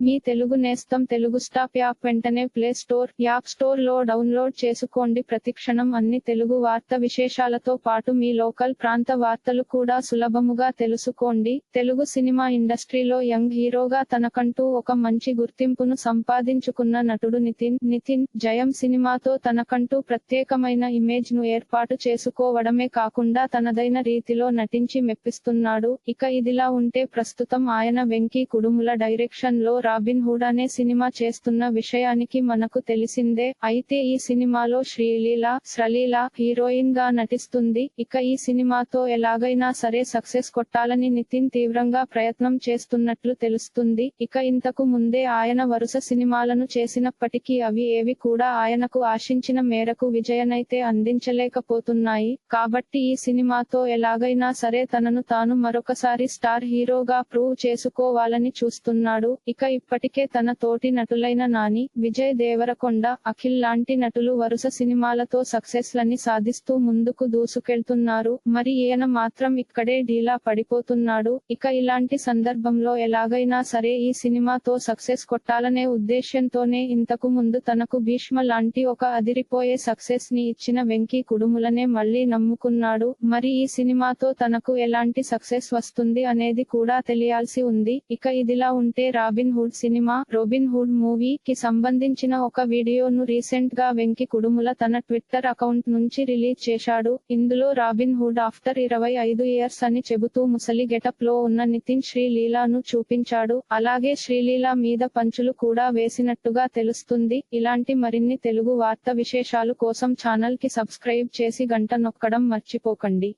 మీ తెలుగు నేస్తం Telugu stop app వెంటనే play store app స్టోర్లో డౌన్లోడ్ చేసుకోండి. ప్రతిక్షణం అన్ని తెలుగు వార్త విశేషాలతో పాటు మీ లోకల్ ప్రాంత వార్తలు కూడా సులభముగా తెలుసుకోండి. తెలుగు సినిమా ఇండస్ట్రీలో యంగ్ హీరోగా తనకంటూ ఒక మంచి గుర్తింపును సంపాదించుకున్న నటుడు నితిన్. నితిన్ జయం సినిమాతో తనకంటూ ప్రత్యేకమైన ఇమేజ్ను ఏర్పాటు చేసుకోవడమే కాకుండా తనదైన రీతిలో నటించి మెప్పిస్తున్నాడు. ఇక ఇదిలా ఉంటే ప్రస్తుతం ఆయన వెంకీ కుడుముల డైరెక్షన్లో రాబిన్ హుడ్ అనే సినిమా చేస్తున్న విషయానికి మనకు తెలిసిందే. అయితే ఈ సినిమాలో శ్రీలీల శ్రలీల హీరోయిన్గా నటిస్తుంది. ఇక ఈ సినిమాతో ఎలాగైనా సరే సక్సెస్ కొట్టాలని నితిన్ తీవ్రంగా ప్రయత్నం చేస్తున్నట్లు తెలుస్తుంది. ఇక ఇంతకు ముందే ఆయన వరుస సినిమాలను చేసినప్పటికీ అవి ఏవి కూడా ఆయనకు ఆశించిన మేరకు విజయనైతే అందించలేకపోతున్నాయి. కాబట్టి ఈ సినిమాతో ఎలాగైనా సరే తనను తాను మరొకసారి స్టార్ హీరోగా ప్రూవ్ చేసుకోవాలని చూస్తున్నాడు. ఇక ఇప్పటికే తన తోటి నటులైన నాని విజయ్ దేవరకొండ అఖిల్ లాంటి నటులు వరుస సినిమాలతో సక్సెస్ లని సాధిస్తూ ముందుకు దూసుకెళ్తున్నారు. మరి ఈయన మాత్రం ఇక్కడే ఢీలా పడిపోతున్నాడు. ఇక ఇలాంటి సందర్భంలో ఎలాగైనా సరే ఈ సినిమాతో సక్సెస్ కొట్టాలనే ఉద్దేశ్యంతోనే ఇంతకు ముందు తనకు భీష్మ లాంటి ఒక అదిరిపోయే సక్సెస్ని ఇచ్చిన వెంకీ కుడుములనే మళ్ళీ నమ్ముకున్నాడు. మరి ఈ సినిమాతో తనకు ఎలాంటి సక్సెస్ వస్తుంది అనేది కూడా తెలియాల్సి ఉంది. ఇక ఇదిలా ఉంటే Robin Hood cinema Robin Hood movie కి సంబంధించిన ఒక వీడియోను రీసెంట్గా వెంకి కుడుముల తన ట్విట్టర్ అకౌంట్ నుంచి రిలీజ్ చేశాడు. ఇందులో రాబిన్ హుడ్ ఆఫ్టర్ ఇరవై ఐదు ఇయర్స్ అని చెబుతూ ముసలి గెటప్లో ఉన్న నితిన్ శ్రీలీలాను చూపించాడు. అలాగే శ్రీలీల మీద పంచులు కూడా వేసినట్టుగా తెలుస్తుంది. ఇలాంటి మరిన్ని తెలుగు వార్త విశేషాలు కోసం ఛానల్కి సబ్స్క్రైబ్ చేసి గంట నొక్కడం మర్చిపోకండి.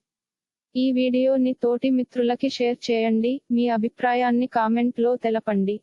ఈ వీడియోని తోటి మిత్రులకి షేర్ చేయండి. మీ అభిప్రాయాన్ని కామెంట్లో తెలపండి.